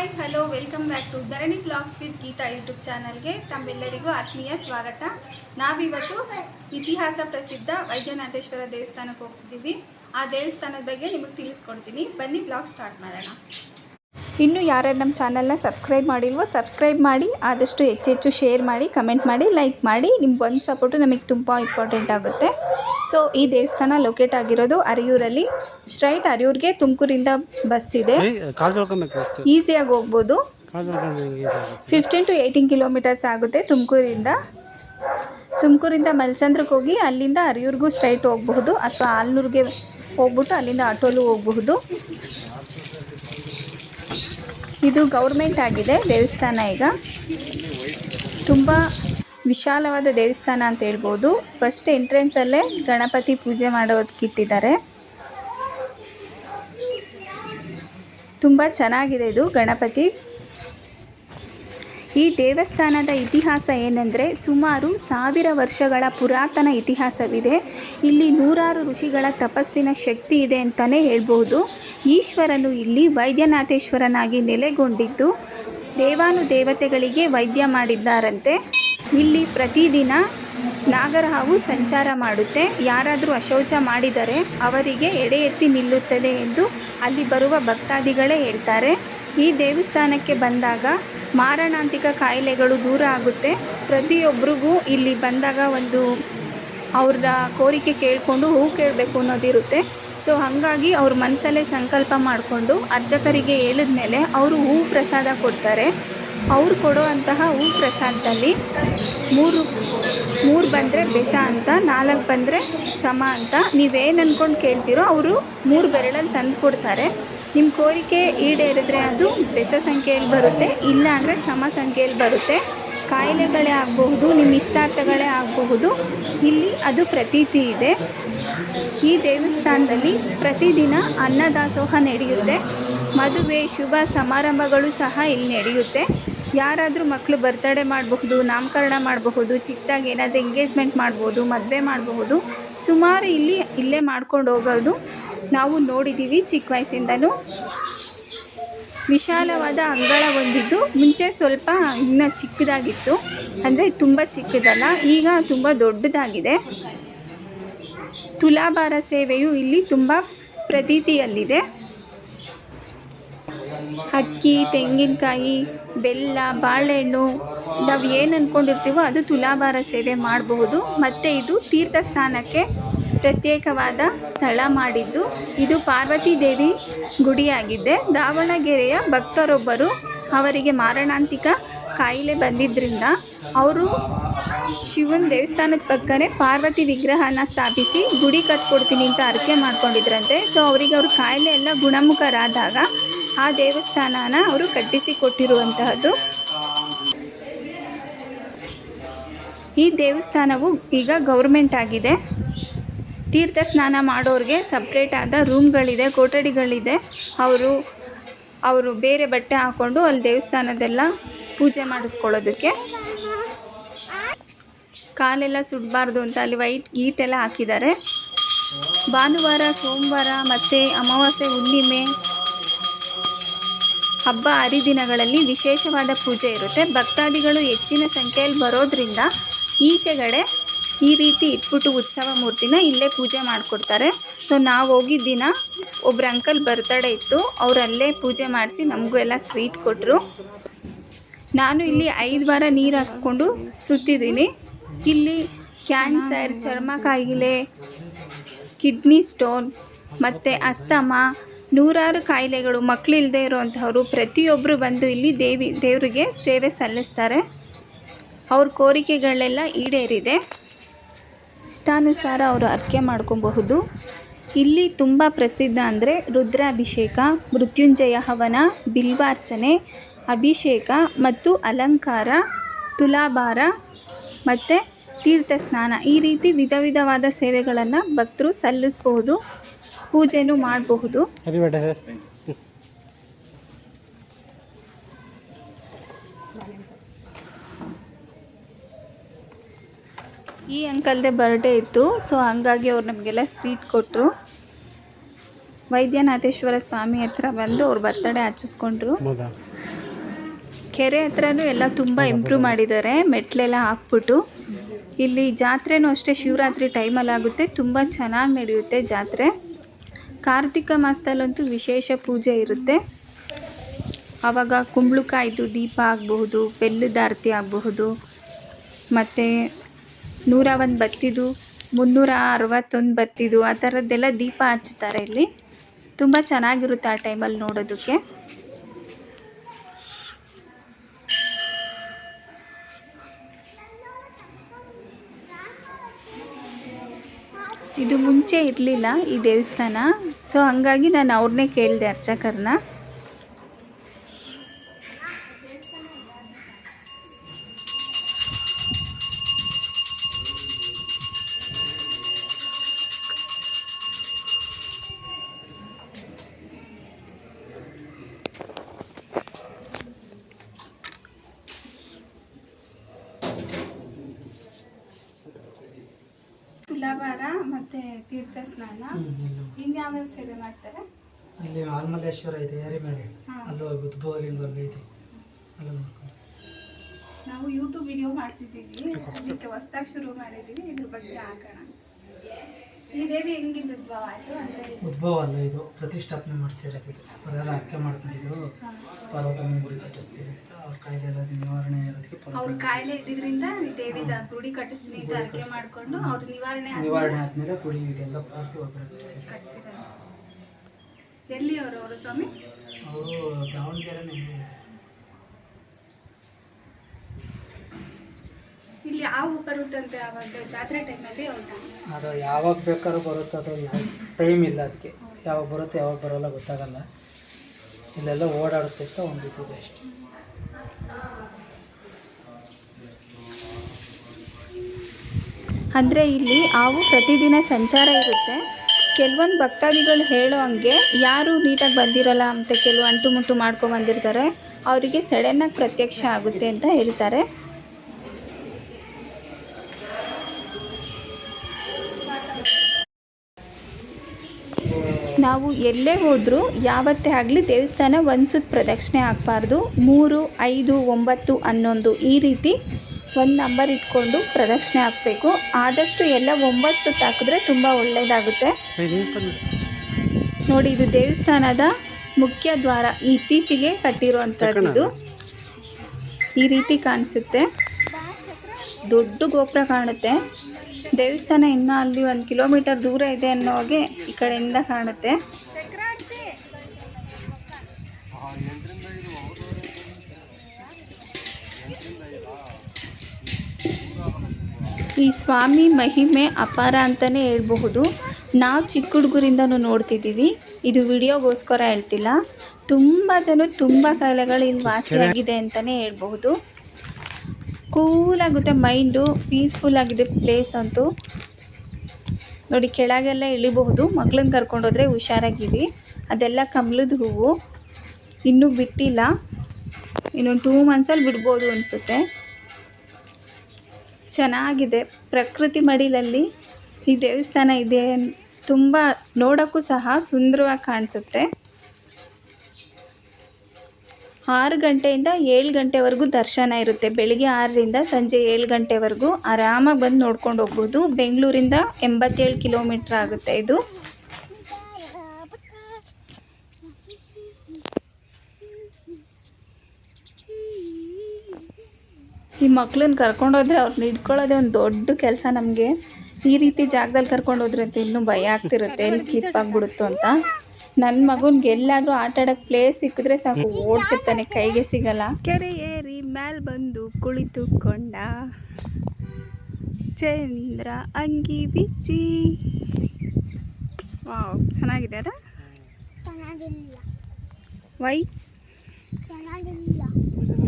Hi, hello, welcome back to Dharani blogs with Geetha YouTube ಚಾನಲ್ಗೆ ತಮ್ಮೆಲ್ಲರಿಗೂ ಆತ್ಮೀಯ ಸ್ವಾಗತ. ನಾವಿವತ್ತು ಇತಿಹಾಸ ಪ್ರಸಿದ್ಧ ವೈದ್ಯನಾಥೇಶ್ವರ ದೇವಸ್ಥಾನಕ್ಕೆ ಹೋಗ್ತಿದ್ದೀವಿ. ಆ ದೇವಸ್ಥಾನದ ಬಗ್ಗೆ ನಿಮಗೆ ತಿಳಿಸ್ಕೊಡ್ತೀನಿ. ಬನ್ನಿ, ಬ್ಲಾಗ್ ಸ್ಟಾರ್ಟ್ ಮಾಡೋಣ. ಇನ್ನು ಯಾರ್ಯಾರು ನಮ್ಮ ಚಾನಲ್ನ ಸಬ್ಸ್ಕ್ರೈಬ್ ಮಾಡಿಲ್ವೋ ಸಬ್ಸ್ಕ್ರೈಬ್ ಮಾಡಿ ಆದಷ್ಟು ಹೆಚ್ಚೆಚ್ಚು ಶೇರ್ ಮಾಡಿ ಕಮೆಂಟ್ ಮಾಡಿ ಲೈಕ್ ಮಾಡಿ. ನಿಮ್ಗೆ ಒಂದು ಸಪೋರ್ಟು ನಮಗೆ ತುಂಬ ಇಂಪಾರ್ಟೆಂಟ್ ಆಗುತ್ತೆ. ಸೊ ಈ ದೇವಸ್ಥಾನ ಲೊಕೇಟ್ ಆಗಿರೋದು ಅರಿಯೂರಲ್ಲಿ. ಸ್ಟ್ರೈಟ್ ಅರಿಯೂರಿಗೆ ತುಮಕೂರಿಂದ ಬಸ್ ಇದೆ. ಈಸಿಯಾಗಿ ಹೋಗ್ಬೋದು. ಫಿಫ್ಟೀನ್ ಟು ಏಯ್ಟೀನ್ ಕಿಲೋಮೀಟರ್ಸ್ ಆಗುತ್ತೆ. ತುಮಕೂರಿಂದ. ತುಮಕೂರಿಂದ ಮಲ್ಚಂದ್ರಕ್ಕೆ ಹೋಗಿ ಅಲ್ಲಿಂದ ಅರಿಯೂರಿಗೂ ಸ್ಟ್ರೈಟ್ ಹೋಗಬಹುದು ಅಥವಾ ಆಲ್ನೂರಿಗೆ ಹೋಗ್ಬಿಟ್ಟು ಅಲ್ಲಿಂದ ಆಟೋಲು ಹೋಗಬಹುದು. ಇದು ಗೌರ್ಮೆಂಟ್ ಆಗಿದೆ ದೇವಸ್ಥಾನ ಈಗ. ತುಂಬ ವಿಶಾಲವಾದ ದೇವಸ್ಥಾನ ಅಂತ ಹೇಳ್ಬೋದು. ಫಸ್ಟ್ ಎಂಟ್ರೆನ್ಸಲ್ಲೇ ಗಣಪತಿ ಪೂಜೆ ಮಾಡೋದಕ್ಕಿಟ್ಟಿದ್ದಾರೆ ತುಂಬ ಚೆನ್ನಾಗಿದೆ ಇದು ಗಣಪತಿ. ಈ ದೇವಸ್ಥಾನದ ಇತಿಹಾಸ ಏನೆಂದರೆ ಸುಮಾರು ಸಾವಿರ ವರ್ಷಗಳ ಪುರಾತನ ಇತಿಹಾಸವಿದೆ. ಇಲ್ಲಿ ನೂರಾರು ಋಷಿಗಳ ತಪಸ್ಸಿನ ಶಕ್ತಿ ಇದೆ ಅಂತಲೇ ಹೇಳ್ಬೋದು. ಈಶ್ವರನು ಇಲ್ಲಿ ವೈದ್ಯನಾಥೇಶ್ವರನಾಗಿ ನೆಲೆಗೊಂಡಿದ್ದು ದೇವಾನು ದೇವತೆಗಳಿಗೆ ವೈದ್ಯ ಮಾಡಿದ್ದಾರಂತೆ. ಇಲ್ಲಿ ಪ್ರತಿದಿನ ನಾಗರಹಾವು ಸಂಚಾರ ಮಾಡುತ್ತೆ. ಯಾರಾದರೂ ಅಶೌಚ ಮಾಡಿದರೆ ಅವರಿಗೆ ಎಡೆ ಎತ್ತಿ ನಿಲ್ಲುತ್ತದೆ ಎಂದು ಅಲ್ಲಿ ಬರುವ ಭಕ್ತಾದಿಗಳೇ ಹೇಳ್ತಾರೆ. ಈ ದೇವಸ್ಥಾನಕ್ಕೆ ಬಂದಾಗ ಮಾರಣಾಂತಿಕ ಕಾಯಿಲೆಗಳು ದೂರ ಆಗುತ್ತೆ. ಪ್ರತಿಯೊಬ್ಬರಿಗೂ ಇಲ್ಲಿ ಬಂದಾಗ ಒಂದು ಅವ್ರ ಕೋರಿಕೆ ಕೇಳಿಕೊಂಡು ಹೂ ಕೇಳಬೇಕು ಅನ್ನೋದಿರುತ್ತೆ ಸೊ, ಹಾಗಾಗಿ ಅವ್ರ ಮನಸ್ಸಲ್ಲೇ ಸಂಕಲ್ಪ ಮಾಡಿಕೊಂಡು ಅರ್ಚಕರಿಗೆ ಹೇಳಿದ್ಮೇಲೆ ಅವರು ಹೂ ಪ್ರಸಾದ ಕೊಡ್ತಾರೆ. ಅವ್ರು ಕೊಡೋವಂತಹ ಹೂ ಪ್ರಸಾದದಲ್ಲಿ ಮೂರು ಮೂರು ಬಂದರೆ ಬೆಸ ಅಂತ, ನಾಲ್ಕು ಬಂದರೆ ಸಮ ಅಂತ ನೀವೇನು ಅಂದ್ಕೊಂಡು ಕೇಳ್ತೀರೋ ಅವರು ಮೂರು ಬೆರಳಲ್ಲಿ ತಂದು ಕೊಡ್ತಾರೆ ನಿಮ್ಮ ಕೋರಿಕೆ ಈಡೇರಿದ್ರೆ ಅದು ಬೆಸ ಸಂಖ್ಯೆಯಲ್ಲಿ ಬರುತ್ತೆ ಇಲ್ಲ ಅಂದರೆ ಸಮ ಸಂಖ್ಯೆಯಲ್ಲಿ ಬರುತ್ತೆ. ಕಾಯಿಲೆಗಳೇ ಆಗಬಹುದು, ನಿಮ್ಮ ಇಷ್ಟಾರ್ಥಗಳೇ ಆಗಬಹುದು. ಇಲ್ಲಿ ಅದು ಪ್ರತೀತಿ ಇದೆ. ಈ ದೇವಸ್ಥಾನದಲ್ಲಿ ಪ್ರತಿದಿನ ಅನ್ನದಾಸೋಹ ನಡೆಯುತ್ತೆ. ಮದುವೆ, ಶುಭ ಸಮಾರಂಭಗಳು ಸಹ ಇಲ್ಲಿ ನಡೆಯುತ್ತೆ. ಯಾರಾದರೂ ಮಕ್ಕಳು ಬರ್ತಡೇ ಮಾಡಬಹುದು, ನಾಮಕರಣ ಮಾಡಬಹುದು, ಚಿಕ್ಕದಾಗಿ ಏನಾದರೂ ಎಂಗೇಜ್ಮೆಂಟ್ ಮಾಡ್ಬೋದು, ಮದುವೆ ಮಾಡಬಹುದು. ಸುಮಾರು ಇಲ್ಲಿ, ಇಲ್ಲೇ ಮಾಡ್ಕೊಂಡು ಹೋಗೋದು ನಾವು ನೋಡಿದ್ದೀವಿ ಚಿಕ್ಕ ವಯಸ್ಸಿಂದನೂ. ವಿಶಾಲವಾದ ಅಂಗಳ ಹೊಂದಿದ್ದು ಮುಂಚೆ ಸ್ವಲ್ಪ ಇನ್ನೂ ಚಿಕ್ಕದಾಗಿತ್ತು. ಅಂದರೆ ತುಂಬ ಚಿಕ್ಕದಲ್ಲ, ಈಗ ತುಂಬ ದೊಡ್ಡದಾಗಿದೆ. ತುಲಾಭಾರ ಸೇವೆಯು ಇಲ್ಲಿ ತುಂಬ ಪ್ರತೀತಿಯಲ್ಲಿದೆ. ಅಕ್ಕಿ, ತೆಂಗಿನಕಾಯಿ, ಬೆಲ್ಲ, ಬಾಳೆಹಣ್ಣು, ನಾವು ಏನು ಅಂದ್ಕೊಂಡಿರ್ತೀವೋ ಅದು ತುಲಾಭಾರ ಸೇವೆ ಮಾಡಬಹುದು. ಮತ್ತು ಇದು ತೀರ್ಥ ಸ್ನಾನಕ್ಕೆ ಪ್ರತ್ಯೇಕವಾದ ಸ್ಥಳ ಮಾಡಿದ್ದು. ಇದು ಪಾರ್ವತಿ ದೇವಿ ಗುಡಿಯಾಗಿದೆ. ದಾವಣಗೆರೆಯ ಭಕ್ತರೊಬ್ಬರು ಅವರಿಗೆ ಮಾರಣಾಂತಿಕ ಕಾಯಿಲೆ ಬಂದಿದ್ದರಿಂದ ಅವರು ಶಿವನ ದೇವಸ್ಥಾನದ ಪಕ್ಕನೆ ಪಾರ್ವತಿ ವಿಗ್ರಹನ ಸ್ಥಾಪಿಸಿ ಗುಡಿ ಕಟ್ಕೊಡ್ತೀನಿ ಅಂತ ಅರಿಕೆ ಮಾಡ್ಕೊಂಡಿದ್ರಂತೆ. ಸೊ ಅವರಿಗೆ ಅವ್ರ ಕಾಯಿಲೆ ಎಲ್ಲ ಗುಣಮುಖರಾದಾಗ ಆ ದೇವಸ್ಥಾನನ ಅವರು ಕಟ್ಟಿಸಿ ಕೊಟ್ಟಿರುವಂತಹದ್ದು. ಈ ದೇವಸ್ಥಾನವು ಈಗ ಗೌರ್ಮೆಂಟ್ ಆಗಿದೆ. ತೀರ್ಥ ಸ್ನಾನ ಮಾಡೋರಿಗೆ ಸಪ್ರೇಟಾದ ರೂಮ್ಗಳಿದೆ ಕೊಠಡಿಗಳಿದೆ. ಅವರು ಅವರು ಬೇರೆ ಬಟ್ಟೆ ಹಾಕ್ಕೊಂಡು ಅಲ್ಲಿ ದೇವಸ್ಥಾನದೆಲ್ಲ ಪೂಜೆ ಮಾಡಿಸ್ಕೊಳ್ಳೋದಕ್ಕೆ. ಕಾಲೆಲ್ಲ ಸುಡಬಾರ್ದು ಅಂತ ಅಲ್ಲಿ ವೈಟ್ ಗೀಟೆಲ್ಲ ಹಾಕಿದ್ದಾರೆ. ಭಾನುವಾರ, ಸೋಮವಾರ ಮತ್ತು ಅಮಾವಾಸ್ಯೆ, ಹುಣ್ಣಿಮೆ, ಹಬ್ಬ, ಹರಿದಿನಗಳಲ್ಲಿ ವಿಶೇಷವಾದ ಪೂಜೆ ಇರುತ್ತೆ. ಭಕ್ತಾದಿಗಳು ಹೆಚ್ಚಿನ ಸಂಖ್ಯೆಯಲ್ಲಿ ಬರೋದ್ರಿಂದ ಈಚೆಗಡೆ ಈ ರೀತಿ ಇಟ್ಬಿಟ್ಟು ಉತ್ಸವ ಮೂರ್ತಿನ ಇಲ್ಲೇ ಪೂಜೆ ಮಾಡಿಕೊಡ್ತಾರೆ. ಸೊ ನಾವು ಹೋಗಿದ್ದ ದಿನ ಒಬ್ರು ಅಂಕಲ್ ಬರ್ತಡೆ ಇತ್ತು, ಅವರಲ್ಲೇ ಪೂಜೆ ಮಾಡಿಸಿ ನಮಗೂ ಎಲ್ಲ ಸ್ವೀಟ್ ಕೊಟ್ಟರು ನಾನು ಇಲ್ಲಿ ಐದು ವಾರ ನೀರು ಹಾಕ್ಸ್ಕೊಂಡು ಸುತ್ತಿದ್ದೀನಿ. ಇಲ್ಲಿ ಕ್ಯಾನ್ಸರ್ ಚರ್ಮ ಕಾಯಿಲೆ ಕಿಡ್ನಿ ಸ್ಟೋನ್ ಮತ್ತು ಅಸ್ತಮ, ನೂರಾರು ಕಾಯಿಲೆಗಳು ಮಕ್ಕಳಿಲ್ಲದೆ ಇರುವಂಥವ್ರು ಪ್ರತಿಯೊಬ್ಬರು ಬಂದು ಇಲ್ಲಿ ದೇವಿ, ದೇವರಿಗೆ ಸೇವೆ ಸಲ್ಲಿಸ್ತಾರೆ. ಅವ್ರ ಕೋರಿಕೆಗಳೆಲ್ಲ ಈಡೇರಿದೆ. ಇಷ್ಟಾನುಸಾರ ಅವರು ಅರ್ಕೆ ಮಾಡ್ಕೊಬಹುದು. ಇಲ್ಲಿ ತುಂಬ ಪ್ರಸಿದ್ಧ ಅಂದರೆ ರುದ್ರಾಭಿಷೇಕ, ಮೃತ್ಯುಂಜಯ ಹವನ, ಬಿಲ್ವಾರ್ಚನೆ, ಅಭಿಷೇಕ ಮತ್ತು ಅಲಂಕಾರ, ತುಲಾಭಾರ ಮತ್ತು ತೀರ್ಥ ಸ್ನಾನ. ಈ ರೀತಿ ವಿಧ ವಿಧವಾದ ಸೇವೆಗಳನ್ನು ಭಕ್ತರು ಸಲ್ಲಿಸಬಹುದು, ಪೂಜೆನೂ ಮಾಡಬಹುದು. ಈ ಅಂಕಲ್ದೇ ಬರ್ಡೇ ಇತ್ತು ಸೊ ಹಂಗಾಗಿ ಅವ್ರು ನಮಗೆಲ್ಲ ಸ್ವೀಟ್ ಕೊಟ್ಟರು ವೈದ್ಯನಾಥೇಶ್ವರ ಸ್ವಾಮಿ ಹತ್ರ ಬಂದು ಅವ್ರು ಬರ್ತಡೇ ಆಚರಿಸ್ಕೊಂಡ್ರು ಕೆರೆ ಹತ್ರನೂ ಎಲ್ಲ ತುಂಬ ಇಂಪ್ರೂವ್ ಮಾಡಿದ್ದಾರೆ ಮೆಟ್ಲೆಲ್ಲ ಹಾಕ್ಬಿಟ್ಟು. ಇಲ್ಲಿ ಜಾತ್ರೆನೂ ಅಷ್ಟೇ ಶಿವರಾತ್ರಿ ಟೈಮಲ್ಲಿ ಆಗುತ್ತೆ ತುಂಬ ಚೆನ್ನಾಗಿ ನಡೆಯುತ್ತೆ ಜಾತ್ರೆ. ಕಾರ್ತಿಕ ಮಾಸದಲ್ಲಂತೂ ವಿಶೇಷ ಪೂಜೆ ಇರುತ್ತೆ. ಆವಾಗ ಕುಂಬಳಕಾಯ್ದು ದೀಪ ಆಗಬಹುದು ಬೆಲ್ಲದ ಆರತಿ ಆಗಬಹುದು ಮತ್ತು ನೂರ ಒಂದು ಬತ್ತಿದು ಮುನ್ನೂರ ಅರವತ್ತೊಂದು ಬತ್ತಿದು, ಆ ಥರದ್ದೆಲ್ಲ ದೀಪ ಹಚ್ತಾರೆ ಇಲ್ಲಿ. ತುಂಬ ಚೆನ್ನಾಗಿರುತ್ತೆ ಆ ಟೈಮಲ್ಲಿ ನೋಡೋದಕ್ಕೆ. ಇದು ಮುಂಚೆ ಇರಲಿಲ್ಲ ಈ ದೇವಸ್ಥಾನ. ಸೊ ಹಂಗಾಗಿ ನಾನು ಅವ್ರನ್ನೇ ಕೇಳಿದೆ ಅರ್ಚಕರನ್ನ ತುಲಾಭಾರ ಮತ್ತು ತೀರ್ಥ ಸ್ನಾನ ಇನ್ಯಾವ್ಯಾವ ಸೇವೆ ಮಾಡ್ತಾರೆ ಆಲ್ಮಲ್ಲೇಶ್ವರ ಇದೆ ಎರಿಮೇಲೆ ಅಲ್ಲಿ ಹೋಗಿ ಉದ್ಭವಲಿಂಗ ಅಲ್ಲಿ ಇದೆ. ಅಲ್ಲಿ ನೋಡ್ಕೊಂಡು. ನಾವು ಯೂಟ್ಯೂಬ್ ವಿಡಿಯೋ ಮಾಡ್ತಿದ್ದೀವಿ. ಅದಕ್ಕೆ ಹೊಸ್ದಾಗಿ ಶುರು ಮಾಡಿದ್ದೀವಿ. ಇದ್ರ ಬಗ್ಗೆ ಹಾಕೋಣ. ಈ ದೇವಿ ಹೆಂಗಿಲ್ಲ ಉದ್ಭವ ಆಯಿತು ಅಂದರೆ? ಉದ್ಭವ ಅಲ್ಲ ಇದು ಪ್ರತಿಷ್ಠಾಪನೆ ಮಾಡಿಸಿರೋದು. ಅವರೆಲ್ಲ ಅರ್ಕೆ ಮಾಡ್ಕೊಂಡಿದ್ರು. ಪರ್ವತನ ಗುಡಿ ಕಟ್ಟಿಸ್ತೀವಿ ಅಂತ ಅವ್ರ ಕಾಯಿಲೆ ಎಲ್ಲ ನಿವಾರಣೆ ಇರೋದಕ್ಕೆ ಅವ್ರ ಕಾಯಿಲೆ ಇದ್ದಿದ್ರಿಂದ ದೇವಿ ಗುಡಿ ಕಟ್ಟಿಸ್ತೀನಿ ಅಂತ ಅರ್ಕೆ ಮಾಡ್ಕೊಂಡು ಅವ್ರ ನಿವಾರಣೆ ಆದ್ಮೇಲೆ ನಿವಾರಣೆ ಆದಮೇಲೆ ಗುಡಿ ಇದೆಲ್ಲ ಪೂರ್ತಿ ಒಬ್ಬರೇ ಕಟ್ಟಿಸಿದ್ರು ಎಲ್ಲಿ ಅವರು ಅವರು ಸ್ವಾಮಿ? ಅವರು ನಿಮಗೆ ಇಲ್ಲಿ ಹಾವು ಬರುತ್ತಂತೆ ಅವಾಗ ಜಾತ್ರೆ ಟೈಮಲ್ಲಿ ಹೌದಾ? ಅದು ಯಾವಾಗ ಬೇಕಾದ್ರೂ ಬರುತ್ತೆ ಅದು ಯಾವ ಟೈಮ್ ಇಲ್ಲ ಅದಕ್ಕೆ. ಯಾವಾಗ ಬರುತ್ತೆ ಯಾವಾಗ ಬರೋಲ್ಲ ಗೊತ್ತಾಗಲ್ಲ. ಇಲ್ಲೆಲ್ಲ ಓಡಾಡುತ್ತಿತ್ತು ಒಂದು ಇದ್ದಿದೆ ಅಷ್ಟೇ. ಅಂದರೆ ಇಲ್ಲಿ ಹಾವು ಪ್ರತಿದಿನ ಸಂಚಾರ ಇರುತ್ತೆ. ಕೆಲವೊಂದು ಭಕ್ತಾದಿಗಳು ಹೇಳೋ ಹಂಗೆ ಯಾರು ನೀಟಾಗಿ ಬಂದಿರಲ್ಲ ಅಂತ ಕೆಲವು ಅಂಟು ಮುಟ್ಟು ಮಾಡ್ಕೊಂಡು ಬಂದಿರ್ತಾರೆ. ಅವರಿಗೆ ಸಡನ್ನಾಗಿ ಪ್ರತ್ಯಕ್ಷ ಆಗುತ್ತೆ ಅಂತ ಹೇಳ್ತಾರೆ. ನಾವು ಎಲ್ಲೇ ಹೋದರೂ ಯಾವತ್ತೇ ಆಗಲಿ ದೇವಸ್ಥಾನ ಒಂದು ಸುತ್ತ ಪ್ರದಕ್ಷಿಣೆ ಆಗಬಾರ್ದು. ಮೂರು, ಐದು, ಒಂಬತ್ತು ಹನ್ನೊಂದು ಈ ರೀತಿ ಒಂದು ನಂಬರ್ ಇಟ್ಕೊಂಡು ಪ್ರದಕ್ಷಿಣೆ ಹಾಕಬೇಕು. ಆದಷ್ಟು ಎಲ್ಲ ಒಂಬತ್ತು ಸುತ್ತ ಹಾಕಿದ್ರೆ ತುಂಬ ಒಳ್ಳೆಯದಾಗುತ್ತೆ ನೋಡಿ, ಇದು ದೇವಸ್ಥಾನದ ಮುಖ್ಯ ದ್ವಾರ. ಇತ್ತೀಚೆಗೆ ಕಟ್ಟಿರುವಂಥದ್ದು ಈ ರೀತಿ ಕಾಣಿಸುತ್ತೆ. ದೊಡ್ಡ ಗೋಪುರ ಕಾಣುತ್ತೆ. ದೇವಸ್ಥಾನ ಇನ್ನೂ ಅಲ್ಲಿ ಒಂದು ಕಿಲೋಮೀಟರ್ ದೂರ ಇದೆ ಅನ್ನೋ ಹಾಗೆ ಈ ಕಡೆಯಿಂದ ಕಾಣುತ್ತೆ. ಈ ಸ್ವಾಮಿ ಮಹಿಮೆ ಅಪಾರ ಅಂತಲೇ ಹೇಳ್ಬಹುದು. ನಾವು ಚಿಕ್ಕ ಹುಡುಗರಿಂದನೂ ನೋಡ್ತಿದ್ದೀವಿ. ಇದು ವಿಡಿಯೋಗೋಸ್ಕರ ಹೇಳ್ತಿಲ್ಲ. ತುಂಬ ಜನ ತುಂಬ ಕಾಯಿಲೆಗಳು ಇಲ್ಲಿ ವಾಸಿಯಾಗಿದೆ ಅಂತಲೇ ಹೇಳ್ಬಹುದು. ಕೂಲಾಗುತ್ತೆ ಮೈಂಡು ಪೀಸ್ಫುಲ್ ಆಗಿದೆ ಪ್ಲೇಸ್ ಅಂತೂ. ನೋಡಿ, ಕೆಳಗೆಲ್ಲ ಇಳಿಬಹುದು. ಮಕ್ಳನ್ನ ಕರ್ಕೊಂಡೋದ್ರೆ ಹುಷಾರಾಗಿರಿ. ಅದೆಲ್ಲ ಕಮಲದ ಹೂವು. ಇನ್ನೂ ಬಿಟ್ಟಿಲ್ಲ. ಇನ್ನೊಂದು ಟೂ ಮಂತ್ಸಲ್ಲಿ ಬಿಡ್ಬೋದು ಅನಿಸುತ್ತೆ. ಚೆನ್ನಾಗಿದೆ. ಪ್ರಕೃತಿ ಮಡಿಲಲ್ಲಿ ಈ ದೇವಸ್ಥಾನ ಇದೆ ತುಂಬ ನೋಡೋಕ್ಕೂ ಸಹ ಸುಂದರವಾಗಿ ಕಾಣಿಸುತ್ತೆ. ಆರು ಗಂಟೆಯಿಂದ ಏಳು ಗಂಟೆವರೆಗೂ ದರ್ಶನ ಇರುತ್ತೆ. ಬೆಳಿಗ್ಗೆ ಆರರಿಂದ ಸಂಜೆ ಏಳು ಗಂಟೆವರೆಗೂ ಆರಾಮಾಗಿ ಬಂದು ನೋಡ್ಕೊಂಡು ಹೋಗ್ಬೋದು. ಬೆಂಗಳೂರಿಂದ ಎಂಬತ್ತೇಳು ಕಿಲೋಮೀಟ್ರ್ ಆಗುತ್ತೆ ಇದು. ಮಕ್ಳನ್ನ ಕರ್ಕೊಂಡೋದ್ರೆ ಅವ್ರನ್ನ ಹಿಡ್ಕೊಳ್ಳೋದೇ ಒಂದು ದೊಡ್ಡ ಕೆಲಸ ನಮಗೆ. ಈ ರೀತಿ ಜಾಗದಲ್ಲಿ ಕರ್ಕೊಂಡೋದ್ರೆ ಅಂತ ಇನ್ನೂ ಭಯ ಆಗ್ತಿರುತ್ತೆ. ಎಲ್ಲಿ ಸ್ಲಿಪ್ ಆಗಿಬಿಡುತ್ತೋ ಅಂತ. ನನ್ನ ಮಗನಿಗೆ ಎಲ್ಲಾದರೂ ಆಟ ಆಡೋಕ್ಕೆ ಪ್ಲೇಸ್ ಸಿಕ್ಕಿದ್ರೆ ಸಾಕು ಓಡ್ತಿರ್ತಾನೆ ಕೈಗೆ ಸಿಗಲ್ಲ. ಕೆರೆ ಏರಿ ಮ್ಯಾಲ್ ಬಂದು ಕುಳಿತುಕೊಂಡ. ಚಂದ್ರ ಅಂಗಿ ಬಿಚ್ಚಿ. ವಾವ್ ಚೆನ್ನಾಗಿದೆ ಅದ? ಚೆನ್ನಾಗಿಲ್ಲ. ವೈ?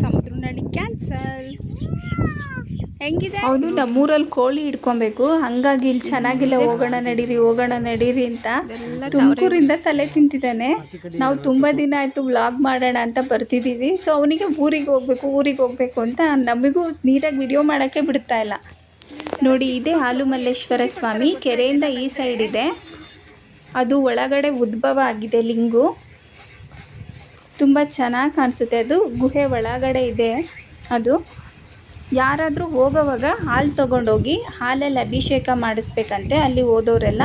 ಸಮುದ್ರ ನಡಿ ಕ್ಯಾನ್ಸಲ್ ಹೆಂಗಿದೆ? ಅವನು ನಮ್ಮೂರಲ್ಲಿ ಕೋಳಿ ಇಟ್ಕೊಬೇಕು ಹಂಗಾಗಿ ಇಲ್ಲಿ ಚೆನ್ನಾಗಿಲ್ಲ ಹೋಗೋಣ ನಡೀರಿ ಹೋಗೋಣ ನಡೀರಿ ಅಂತ ತುಮಕೂರಿಂದ ತಲೆ ತಿಂತಿದ್ದಾನೆ. ನಾವು ತುಂಬ ದಿನ ಆಯಿತು ವ್ಲಾಗ್ ಮಾಡೋಣ ಅಂತ ಬರ್ತಿದ್ದೀವಿ ಸೊ ಅವನಿಗೆ ಊರಿಗೆ ಹೋಗ್ಬೇಕು ಊರಿಗೆ ಹೋಗ್ಬೇಕು ಅಂತ ನಮಗೂ ನೀಟಾಗಿ ವಿಡಿಯೋ ಮಾಡೋಕ್ಕೆ ಬಿಡ್ತಾ ಇಲ್ಲ. ನೋಡಿ ಇದೇ ಹಾಲುಮಲ್ಲೇಶ್ವರ ಸ್ವಾಮಿ. ಕೆರೆಯಿಂದ ಈ ಸೈಡ್ ಇದೆ. ಅದು ಒಳಗಡೆ ಉದ್ಭವ ಆಗಿದೆ ಲಿಂಗು. ತುಂಬ ಚೆನ್ನಾಗಿ ಕಾಣಿಸುತ್ತೆ. ಅದು ಗುಹೆ ಒಳಗಡೆ ಇದೆ ಅದು. ಯಾರಾದರೂ ಹೋಗೋವಾಗ ಹಾಲು ತೊಗೊಂಡೋಗಿ ಹಾಲಲ್ಲಿ ಅಭಿಷೇಕ ಮಾಡಿಸ್ಬೇಕಂತೆ ಅಲ್ಲಿ ಹೋದವರೆಲ್ಲ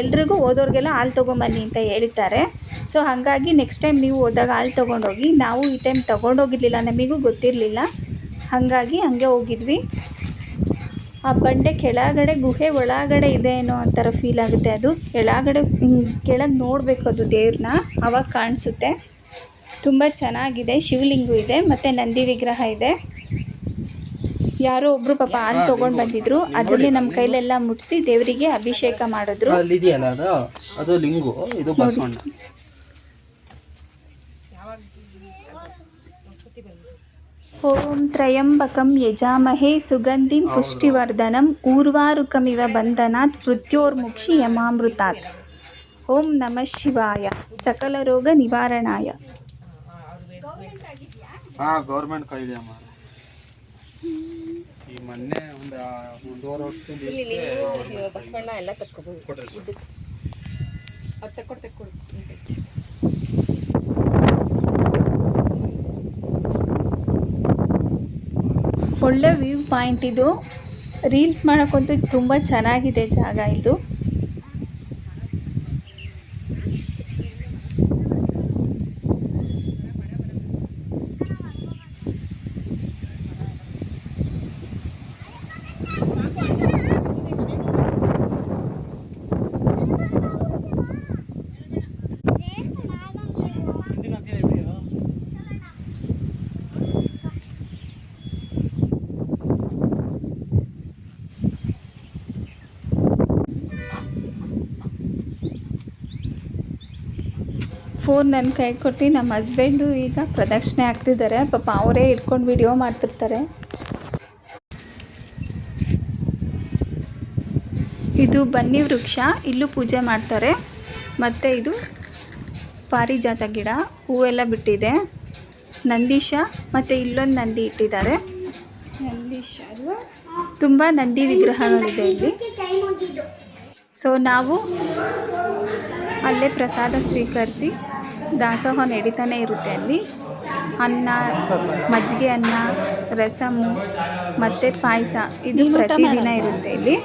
ಎಲ್ರಿಗೂ ಓದೋರಿಗೆಲ್ಲ ಹಾಲು ತೊಗೊಂಬನ್ನಿ ಅಂತ ಹೇಳ್ತಾರೆ ಸೊ ಹಾಗಾಗಿ ನೆಕ್ಸ್ಟ್ ಟೈಮ್ ನೀವು ಹೋದಾಗ ಹಾಲು ತೊಗೊಂಡೋಗಿ, ನಾವು ಈ ಟೈಮ್ ತೊಗೊಂಡೋಗಿರ್ಲಿಲ್ಲ, ನಮಗೂ ಗೊತ್ತಿರಲಿಲ್ಲ. ಹಾಗಾಗಿ ಹಂಗೆ ಹೋಗಿದ್ವಿ. ಆ ಬಂಡೆ ಕೆಳಗಡೆ, ಗುಹೆ ಒಳಗಡೆ ಇದೆ ಅನ್ನೋ ಒಂಥರ ಫೀಲ್ ಆಗುತ್ತೆ ಅದು. ಕೆಳಗಡೆ ಕೆಳಗೆ ನೋಡಬೇಕು ಅದು ದೇವ್ರನ್ನ ಅವಾಗ ಕಾಣಿಸುತ್ತೆ. ತುಂಬ ಚೆನ್ನಾಗಿದೆ, ಶಿವಲಿಂಗು ಇದೆ, ಮತ್ತು ನಂದಿ ವಿಗ್ರಹ ಇದೆ. ಯಾರೋ ಒಬ್ರು ಪಾಪ ಆನ್ ತಗೊಂಡ್ ಬಂದಿದ್ರು. ಅದನ್ನೇ ನಮ್ಮ ಕೈಲೆಲ್ಲ ಮುಟ್ಸಿ ದೇವರಿಗೆ ಅಭಿಷೇಕ ಮಾಡಿದ್ರು. ಅಲ್ಲಿ ಇದೆಯಲ್ಲ ಅದು? ಅದು ಲಿಂಗು. ಇದು ಬಸವಣ್ಣ. ಓಂ ತ್ರಯಂಬಕಂ ಯಜಾಮಹೇ ಸುಗಂಧಿಂ ಪುಷ್ಟಿವರ್ಧನಂ ಊರ್ವಾರುಕಮಿವ ಬಂಧನಾತ್ ಮೃತ್ಯೋರ್ಮುಕ್ಷಿ ಯಮಾಮೃತಾತ್. ಓಂ ನಮ ಶಿವಾಯ. ಸಕಲ ರೋಗ ನಿವಾರಣಾಯ. ಗೌರ್ಮೆಂಟ್ ಈ ಮೊನ್ನೆ ಒಂದು ಒಂದೂವರೆ ವರ್ಷದಿಂದ ಬಸವಣ್ಣ ಎಲ್ಲ ತಕ್ಕೋಬೋದು. ಅದು ತಕ್ಕೊಡ್ ತಕ್ಕೊಡು. ಒಳ್ಳೆ ವ್ಯೂ ಪಾಯಿಂಟ್ ಇದು. ರೀಲ್ಸ್ ಮಾಡೋಕ್ಕಂತೂ ತುಂಬ ಚೆನ್ನಾಗಿದೆ ಜಾಗ ಇದು. ಫೋನ್ ನನ್ನ ಕೈ ಕೊಟ್ಟು ನಮ್ಮ ಹಸ್ಬೆಂಡು ಈಗ ಪ್ರದಕ್ಷಿಣೆ ಆಗ್ತಿದ್ದಾರೆ. ಪಾಪ ಅವರೇ ಇಟ್ಕೊಂಡು ವಿಡಿಯೋ ಮಾಡ್ತಿರ್ತಾರೆ. ಇದು ಬನ್ನಿ ವೃಕ್ಷ, ಇಲ್ಲೂ ಪೂಜೆ ಮಾಡ್ತಾರೆ. ಮತ್ತು ಇದು ಪಾರಿಜಾತ ಗಿಡ, ಹೂವೆಲ್ಲ ಬಿಟ್ಟಿದೆ. ನಂದೀಶ ಮತ್ತು ಇಲ್ಲೊಂದು ನಂದಿ ಇಟ್ಟಿದ್ದಾರೆ. ನಂದೀಶ ತುಂಬ ನಂದಿ ವಿಗ್ರಹಗಳಿದೆ ಇಲ್ಲಿ. ಸೊ ನಾವು ಅಲ್ಲೇ ಪ್ರಸಾದ ಸ್ವೀಕರಿಸಿ ದಾಸೋಹ ನಡೀತಾನೆ ಇರುತ್ತೆ ಅಲ್ಲಿ. ಅನ್ನ ಮಜ್ಜಿಗೆ ಅನ್ನ ರಸಮು ಮತ್ತು ಪಾಯಸ. ಇದು ಪ್ರತಿದಿನ ಇರುತ್ತೆ ಇಲ್ಲಿ.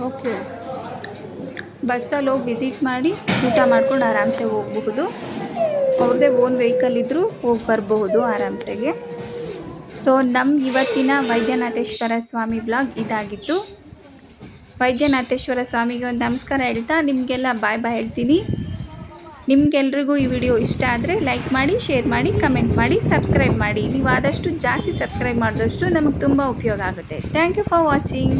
ಓಕೆ. ಬಸ್ಸಲ್ಲಿ ಹೋಗಿ ವಿಸಿಟ್ ಮಾಡಿ ಊಟ ಮಾಡ್ಕೊಂಡು ಆರಾಮ್ಸೆ ಹೋಗಬಹುದು. ಅವ್ರದ್ದೇ ಓನ್ ವೆಹಿಕಲ್ ಇದ್ದರೂ ಹೋಗಿ ಬರಬಹುದು ಆರಾಮ್ಸೆಗೆ. ಸೊ ನಮ್ಮ ಇವತ್ತಿನ ವೈದ್ಯನಾಥೇಶ್ವರ ಸ್ವಾಮಿ ಬ್ಲಾಗ್ ಇದಾಗಿತ್ತು. ವೈದ್ಯನಾಥೇಶ್ವರ ಸ್ವಾಮಿಗೆ ಒಂದು ನಮಸ್ಕಾರ ಹೇಳ್ತಾ ನಿಮಗೆಲ್ಲ ಬಾಯ್ ಬಾಯ್ ಹೇಳ್ತೀನಿ. ನಿಮಗೆಲ್ರಿಗೂ ಈ ವಿಡಿಯೋ ಇಷ್ಟ ಆದರೆ ಲೈಕ್ ಮಾಡಿ ಶೇರ್ ಮಾಡಿ ಕಮೆಂಟ್ ಮಾಡಿ ಸಬ್ಸ್ಕ್ರೈಬ್ ಮಾಡಿ. ನೀವು ಆದಷ್ಟು ಜಾಸ್ತಿ ಸಬ್ಸ್ಕ್ರೈಬ್ ಮಾಡಿದಷ್ಟು ನಮಗೆ ತುಂಬ ಉಪಯೋಗ ಆಗುತ್ತೆ. Thank you for watching